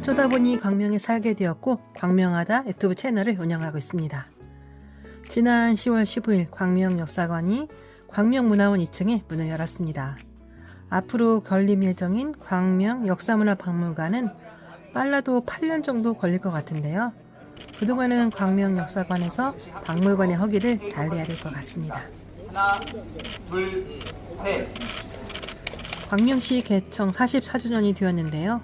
어쩌다 보니 광명에 살게 되었고 광명하다 유튜브 채널을 운영하고 있습니다. 지난 10월 15일 광명 역사관이 광명문화원 2층에 문을 열었습니다. 앞으로 건립 예정인 광명 역사문화박물관은 빨라도 8년 정도 걸릴 것 같은데요. 그동안은 광명 역사관에서 박물관의 허기를 달래야 될 것 같습니다. 하나, 둘, 셋. 광명시 개청 44주년이 되었는데요.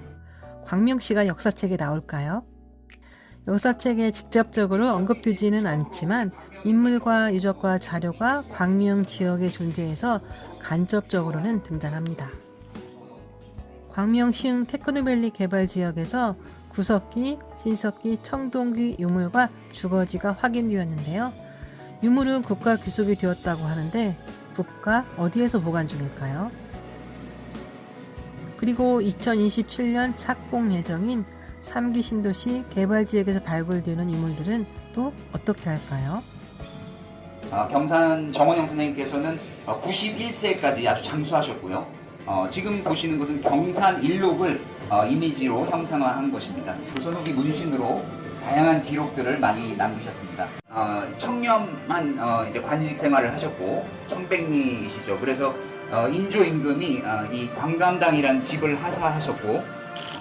광명시가 역사책에 나올까요? 역사책에 직접적으로 언급되지는 않지만 인물과 유적과 자료가 광명 지역의 존재에서 간접적으로는 등장합니다. 광명 시흥 테크노밸리 개발 지역에서 구석기, 신석기, 청동기 유물과 주거지가 확인되었는데요. 유물은 국가 귀속이 되었다고 하는데 국가 어디에서 보관 중일까요? 그리고 2027년 착공 예정인 3기 신도시 개발 지역에서 발굴되는 유물들은 또 어떻게 할까요? 어, 경산 정원영 선생님께서는 91세까지 아주 장수하셨고요. 어, 지금 보시는 것은 경산 일록을 어, 이미지로 형상화한 것입니다. 조선 후기 문신으로 다양한 기록들을 많이 남기셨습니다. 어, 청렴한 어, 이제 관직 생활을 하셨고 청백리이시죠. 그래서 어, 인조 임금이 어, 이 광감당이라는 집을 하사하셨고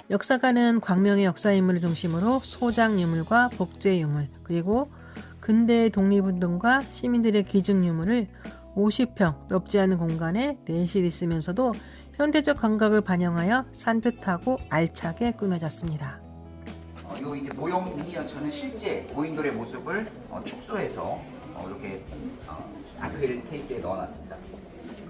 역사관은 광명의 역사 인물을 중심으로 소장 유물과 복제 유물 그리고 근대 독립운동과 시민들의 기증 유물을 50평 넓지 않은 공간에 내실 있으면서도 현대적 감각을 반영하여 산뜻하고 알차게 꾸며졌습니다. 어, 요 이제 모형이 저는 실제 고인돌의 모습을 어, 축소해서 어, 이렇게 어, 아크릴 케이스에 넣어놨습니다.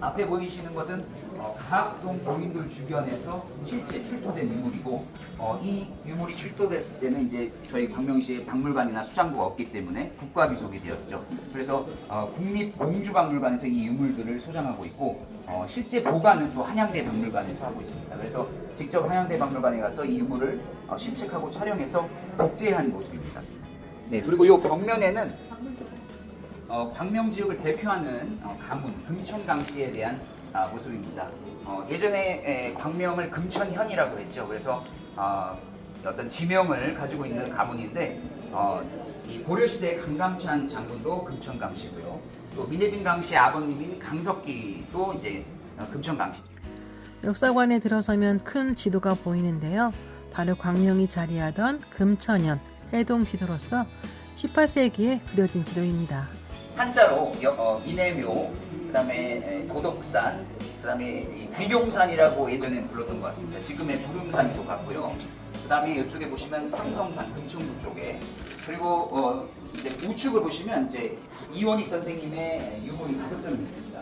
앞에 보이시는 것은 어, 가학동 고인돌 주변에서 실제 출토된 유물이고 어, 이 유물이 출토됐을 때는 이제 저희 광명시에 박물관이나 수장부가 없기 때문에 국가 귀속이 되었죠. 그래서 어, 국립공주박물관에서 이 유물들을 소장하고 있고 어, 실제 보관은 또 한양대 박물관에서 하고 있습니다. 그래서 직접 한양대 박물관에 가서 이 유물을 어, 실측하고 촬영해서 복제한 모습입니다. 네, 그리고 이 벽면에는 어, 광명 지역을 대표하는 어, 가문 금천강씨에 대한 아, 모습입니다. 어, 예전에 에, 광명을 금천현이라고 했죠. 그래서 어, 어떤 지명을 가지고 있는 가문인데 어, 이 고려시대 강감찬 장군도 금천강씨고요. 또 민예빈 강씨의 아버님인 강석기도 이제 어, 금천강씨. 역사관에 들어서면 큰 지도가 보이는데요. 바로 광명이 자리하던 금천현 해동 지도로서 18세기에 그려진 지도입니다. 한자로 여- 어, 이내묘, 그 다음에 도덕산, 그 다음에 이 귀룡산이라고 예전에 불렀던 것 같습니다. 지금의 부름산이 똑같고요. 그 다음에 이쪽에 보시면 삼성산, 금천구 쪽에 그리고 어, 이제 우측을 보시면 이제 이원익 선생님의 유물이 다섯 점이 있습니다.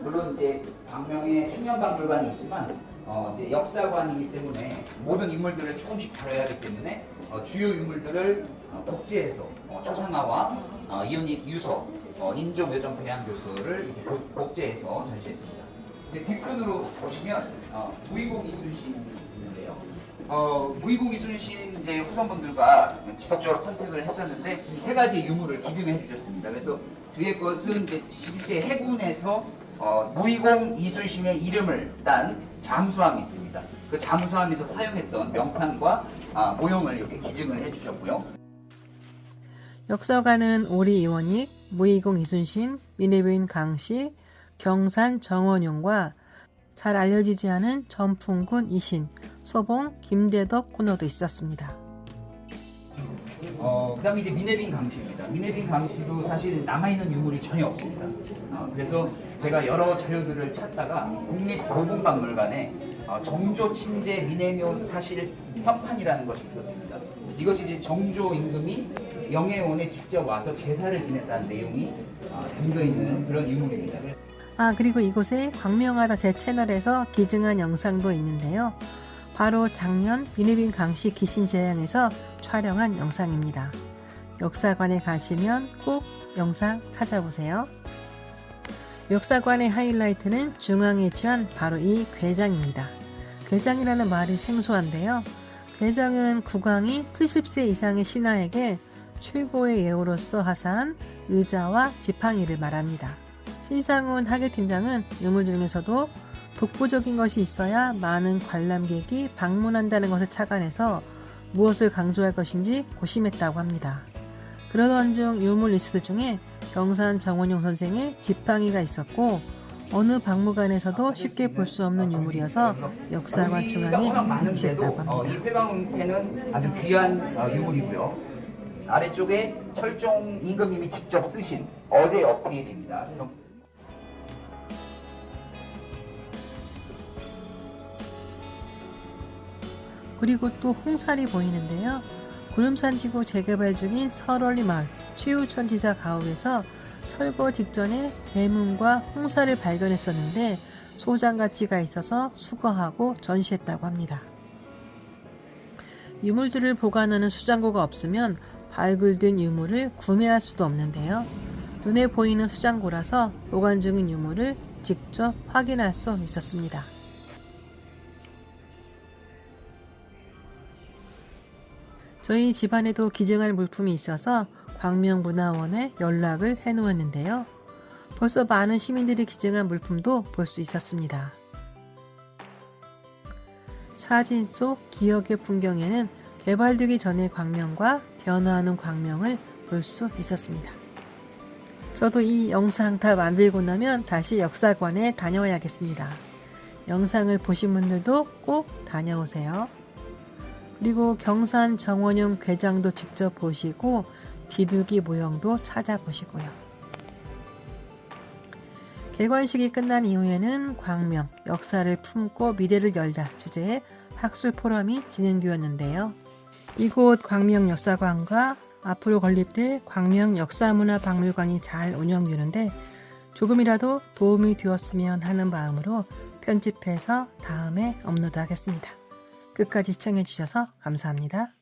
물론 이제 광명에 충녕박물관이 있지만 어, 이제 역사관이기 때문에 모든 인물들을 조금씩 다뤄야 하기 때문에 어, 주요 인물들을 어, 복제해서 어, 초상화와 어, 이온익 유서, 어, 인조묘정 배양 교수를 이렇게 복- 복제해서 전시했습니다. 이제 뒤편으로 보시면 어, 무이공 이순신이 있는데요. 어, 무이공 이순신 이제 후손분들과 지속적으로 컨택을 했었는데 이세 가지 유물을 기증해 주셨습니다. 그래서 뒤에 것은 이제 실제 해군에서 어, 무이공 이순신의 이름을 딴 잠수함이 있습니다. 그 잠수함에서 사용했던 명판과 아, 모형을 이렇게 기증을 해주셨고요. 역사관은 오리 이원익, 무이공 이순신, 민해부인 강씨, 경산 정원용과 잘 알려지지 않은 전풍군 이신, 소봉 김대덕 코너도 있었습니다. 어, 그 다음에 이제 미네빈 강씨입니다. 미네빈 강씨도 사실 남아있는 유물이 전혀 없습니다. 어, 그래서 제가 여러 자료들을 찾다가 국립고궁박물관에 어, 정조 친제 미네묘 사실 현판이라는 것이 있었습니다. 이것이 이제 정조 임금이 영해원에 직접 와서 제사를 지냈다는 내용이 어, 담겨 있는 그런 유물입니다. 아, 그리고 이곳에 광명하라 제 채널에서 기증한 영상도 있는데요. 바로 작년 비네빈 강씨 귀신 재앙에서 촬영한 영상입니다. 역사관에 가시면 꼭 영상 찾아보세요. 역사관의 하이라이트는 중앙에 취한 바로 이 괴장입니다. 괴장이라는 말이 생소한데요. 괴장은 국왕이 70세 이상의 신하에게 최고의 예우로서 하사한 의자와 지팡이를 말합니다. 신상훈 하계팀장은 유물 중에서도 독보적인 것이 있어야 많은 관람객이 방문한다는 것을 착안해서 무엇을 강조할 것인지 고심했다고 합니다. 그러던 중 유물 리스트 중에 경산 정원용 선생의 지팡이가 있었고 어느 박물관에서도 쉽게 볼 수 없는 유물이어서 역사관 중앙에 위치했다고 어, 이 합니다. 회광패는 아주 귀한 어, 유물이고요. 아래쪽에 철종 임금님이 직접 쓰신 어제 어필입니다. 그리고 또 홍살이 보이는데요. 구름산 지구 재개발 중인 설월리 마을 최우천 지사 가옥에서 철거 직전에 대문과 홍살을 발견했었는데 소장 가치가 있어서 수거하고 전시했다고 합니다. 유물들을 보관하는 수장고가 없으면 발굴된 유물을 구매할 수도 없는데요. 눈에 보이는 수장고라서 보관 중인 유물을 직접 확인할 수 있었습니다. 저희 집안에도 기증할 물품이 있어서 광명문화원에 연락을 해놓았는데요. 벌써 많은 시민들이 기증한 물품도 볼 수 있었습니다. 사진 속 기억의 풍경에는 개발되기 전의 광명과 변화하는 광명을 볼 수 있었습니다. 저도 이 영상 다 만들고 나면 다시 역사관에 다녀와야겠습니다. 영상을 보신 분들도 꼭 다녀오세요. 그리고 경산 정원용 괴장도 직접 보시고 비둘기 모형도 찾아보시고요. 개관식이 끝난 이후에는 광명, 역사를 품고 미래를 열다 주제의 학술 포럼이 진행되었는데요. 이곳 광명 역사관과 앞으로 건립될 광명 역사문화박물관이 잘 운영되는데 조금이라도 도움이 되었으면 하는 마음으로 편집해서 다음에 업로드하겠습니다. 끝까지 시청해주셔서 감사합니다.